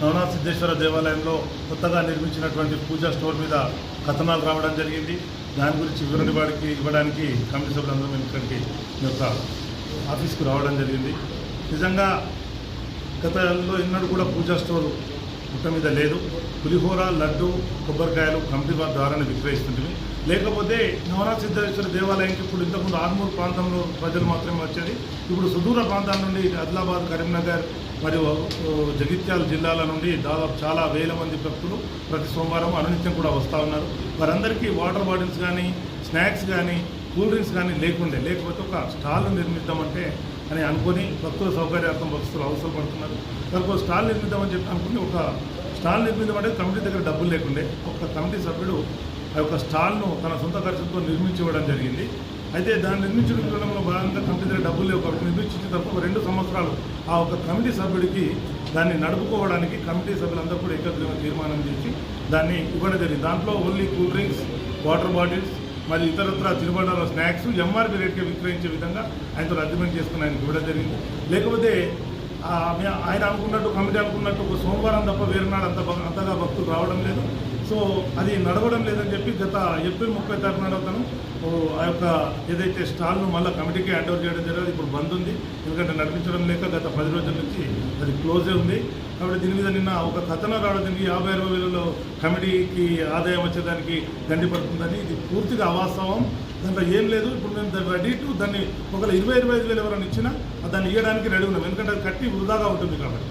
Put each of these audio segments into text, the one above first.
నవనాథ సిద్ధేశ్వర దేవాలయంలో కొత్తగా నిర్మించినటువంటి పూజా స్టోర్ మీద కథనాలు రావడం జరిగింది. దాని గురించి వివరణ వాడికి ఇవ్వడానికి కమిటీ సభ్యులందరూ మేము ఇక్కడికి మీ యొక్క ఆఫీస్కు రావడం జరిగింది. నిజంగా గతంలో ఇన్నడు కూడా పూజా స్టోర్ గుట్ట మీద లేదు. పులిహోర లడ్డు కొబ్బరికాయలు కమిటీ వారి ద్వారానే విక్రయిస్తుంటుంది లేకపోతే నవనాథ సిద్ధేశ్వర దేవాలయంకి ఇప్పుడు ఇంతకుముందు ఆర్మూర్ ప్రాంతంలో ప్రజలు మాత్రమే వచ్చేది ఇప్పుడు సుదూర ప్రాంతాల నుండి ఆదిలాబాద్ కరీంనగర్ మరియు జగిత్యాల జిల్లాల నుండి దాదాపు చాలా వేల మంది భక్తులు ప్రతి సోమవారం అనునిత్యం కూడా వస్తూ ఉన్నారు. వారందరికీ వాటర్ బాటిల్స్ కానీ స్నాక్స్ కానీ కూల్ డ్రింక్స్ కానీ లేకుండే. లేకపోతే ఒక స్టాల్ నిర్మిద్దామంటే అని అనుకొని భక్తుల సౌకర్యార్థం భక్తులు అవసరం పడుతున్నారు. స్టాల్ నిర్మిద్దామని చెప్పి అనుకుని ఒక స్టాల్ నిర్మిద్దామంటే కమిటీ దగ్గర డబ్బులు లేకుండే. ఒక కమిటీ సభ్యుడు ఆ యొక్క స్టాల్ను తన సొంత ఖర్చుతో నిర్మించివ్వడం జరిగింది. అయితే దాన్ని నిర్మించడంలో భాగంగా కమిటీ దగ్గర డబ్బులు లేవు కాబట్టి నిర్మించింది తప్ప రెండు సంవత్సరాలు ఆ ఒక కమిటీ సభ్యుడికి దాన్ని నడుపుకోవడానికి కమిటీ సభ్యులందరూ కూడా ఏకగ్రీవ తీర్మానం చేసి దాన్ని ఇవ్వడం జరిగింది. దాంట్లో only cool drinks water bottles మరి ఇతరత్ర తినుబండాల స్నాక్స్ ఎంఆర్పీ రేట్కి విక్రయించే విధంగా ఆయనతో అగ్రిమెంట్ చేసుకుని ఆయనకి ఇవ్వడం జరిగింది. లేకపోతే ఆయన అనుకున్నట్టు కమిటీ అనుకున్నట్టు ఒక సోమవారం తప్ప వేరే నాడు అంత అంతగా భక్తులు రావడం లేదు. సో అది నడవడం లేదని చెప్పి గత ఏప్రిల్ ముప్పై తారీఖు నాడు అతను ఆ యొక్క ఏదైతే స్టాల్ను మళ్ళీ కమిటీకి హ్యాండ్ ఓవర్ చేయడం జరిగింది ఇప్పుడు బంద్ ఉంది. ఎందుకంటే నడిపించడం లేక గత పది రోజుల నుంచి అది క్లోజే ఉంది. కాబట్టి దీని మీద నిన్న ఒక కథనం రావడానికి యాభై అరవై వేలలో కమిటీకి ఆదాయం వచ్చేదానికి గండి పడుతుందని. ఇది పూర్తిగా అవాస్తవం. దాంట్లో ఏం లేదు. ఇప్పుడు మేము దాన్ని రెడీ టు దాన్ని ఒకవేళ ఇరవై ఇరవై ఐదు వేలు ఎవరైనా ఇచ్చినా దాన్ని ఇవ్వడానికి రెడీ ఉన్నాం. ఎందుకంటే అది కట్టి వృధాగా ఉంటుంది కాబట్టి.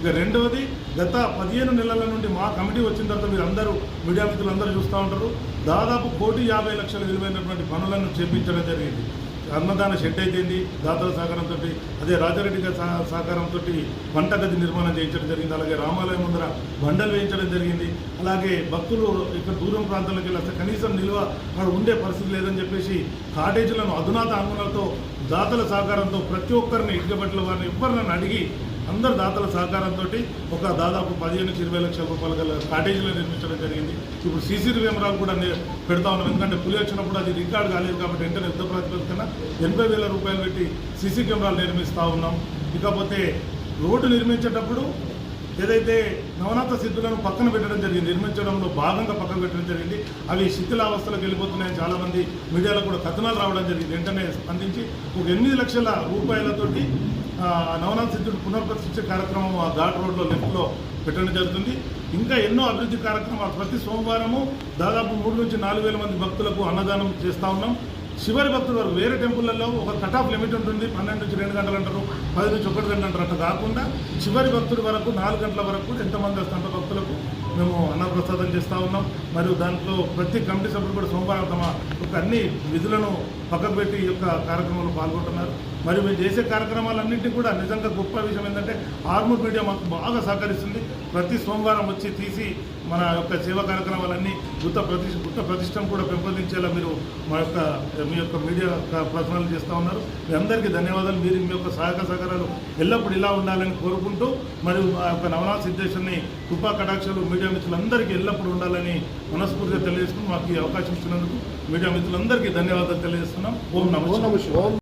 ఇక రెండవది గత పదిహేను నెలల నుండి మా కమిటీ వచ్చిన తర్వాత మీరు అందరూ మీడియా మిత్రులు అందరూ చూస్తూ ఉంటారు. దాదాపు కోటి యాభై లక్షల విలువైనటువంటి పనులను చేపించడం జరిగింది. అన్నదాన షెడ్ అయితేంది దాతల సహకారంతో అదే రాజారెడ్డి సహకారంతో వంట గది నిర్మాణం చేయించడం జరిగింది. అలాగే రామాలయం ముందర బండలు వేయించడం జరిగింది. అలాగే భక్తులు ఇక్కడ దూరం ప్రాంతాలకు వెళ్ళి కనీసం నిల్వ అక్కడ ఉండే పరిస్థితి లేదని చెప్పేసి కాటేజీలను అధునాత అంగులతో దాతల సహకారంతో ప్రతి ఒక్కరిని ఇటుకబట్ల వారిని ఎవరినైనా అడిగి అందరు దాతల సహకారంతో ఒక దాదాపు పదిహేను నుంచి ఇరవై లక్షల రూపాయలు గల కాటేజీలు నిర్మించడం జరిగింది. ఇప్పుడు సీసీ కెమెరాలు కూడా పెడతా ఉన్నాం. ఎందుకంటే పులి వచ్చినప్పుడు అది రికార్డ్ కాలేదు కాబట్టి వెంటనే యుద్ధ ప్రాతిపదికన ఎనభై వేల రూపాయలు పెట్టి సీసీ కెమెరాలు నిర్మిస్తూ ఉన్నాం. ఇకపోతే రోడ్డు నిర్మించేటప్పుడు ఏదైతే నవనాథ సిద్ధులను పక్కన పెట్టడం జరిగింది నిర్మించడంలో భాగంగా పక్కన పెట్టడం జరిగింది అవి శిథిలావస్థలకు వెళ్ళిపోతున్నాయని చాలామంది మీడియాలో కూడా కథనాలు రావడం జరిగింది. వెంటనే స్పందించి ఒక ఎనిమిది లక్షల రూపాయలతోటి నవనాథ సిద్ధుడు పునర్ప్రతిష్ఠ కార్యక్రమం ఆ ఘాట్ రోడ్లో లెఫ్ట్లో పెట్టడం జరుగుతుంది. ఇంకా ఎన్నో అభివృద్ధి కార్యక్రమాలు. ప్రతి సోమవారము దాదాపు మూడు నుంచి నాలుగు వేల మంది భక్తులకు అన్నదానం చేస్తూ ఉన్నాం. చివరి భక్తుల వరకు వేరే టెంపుల్లలో ఒక కట్ ఆఫ్ లిమిట్ ఉంటుంది. పన్నెండు నుంచి రెండు గంటలు అంటారు. పది నుంచి ఒకటి గంటలు అంటారు. అట్లా కాకుండా చివరి భక్తుడి వరకు నాలుగు గంటల వరకు కూడా ఎంతమంది వస్తుంట భక్తులకు మేము అన్నప్రసాదం చేస్తూ ఉన్నాం. మరియు దాంట్లో ప్రతి కమిటీ సభ్యులు కూడా సోమవారం తమ యొక్క అన్ని విధులను పక్కకు పెట్టి ఈ యొక్క కార్యక్రమంలో పాల్గొంటున్నారు. మరియు మేము చేసే కార్యక్రమాలన్నింటినీ కూడా నిజంగా గొప్ప విషయం ఏంటంటే ఆర్మూర్ మీడియా మాకు బాగా సహకరిస్తుంది. ప్రతి సోమవారం వచ్చి తీసి మన యొక్క సేవా కార్యక్రమాలన్నీ గుత్త ప్రతిష్ట గుత్త ప్రతిష్టం కూడా పెంపొందించేలా మీరు మా యొక్క మీ యొక్క మీడియా ప్రసనాలు చేస్తూ ఉన్నారు. మీ అందరికీ ధన్యవాదాలు. మీరు మీ యొక్క సహాయక సహకారాలు ఎల్లప్పుడూ ఇలా ఉండాలని కోరుకుంటూ మరియు ఆ యొక్క నవనా సిద్ధేశ్వరిని కృపా కటాక్షలు మీడియా మిత్రులందరికీ ఎల్లప్పుడూ ఉండాలని మనస్ఫూర్తిగా తెలియజేసుకుని మాకు ఈ అవకాశం ఇచ్చినందుకు మీడియా మిత్రులందరికీ ధన్యవాదాలు తెలియజేస్తున్నాం. ఓం నమస్కారం